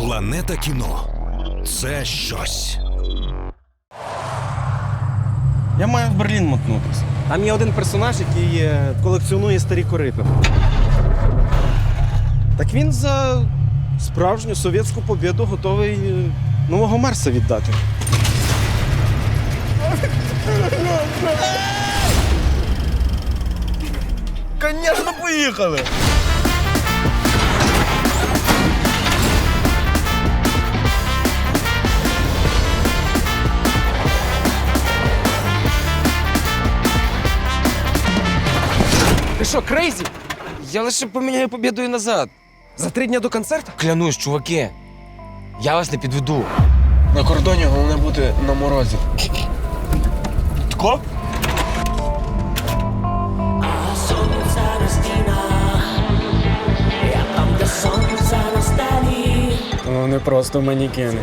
Планета кіно це щось. Я маю в Берлін мотнутися. Там є один персонаж, який е, колекціонує старі корити. Так він за справжню совєтську побіду готовий е, нового Мерса віддати. Конечно, поїхали! Ти що, крейзі? Я лише поміняю побідою назад. За три дня до концерту? Клянусь, чуваки. Я вас не підведу. На кордоні головне бути на морозі. Тко? Вони просто манікени.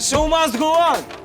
Show must go on!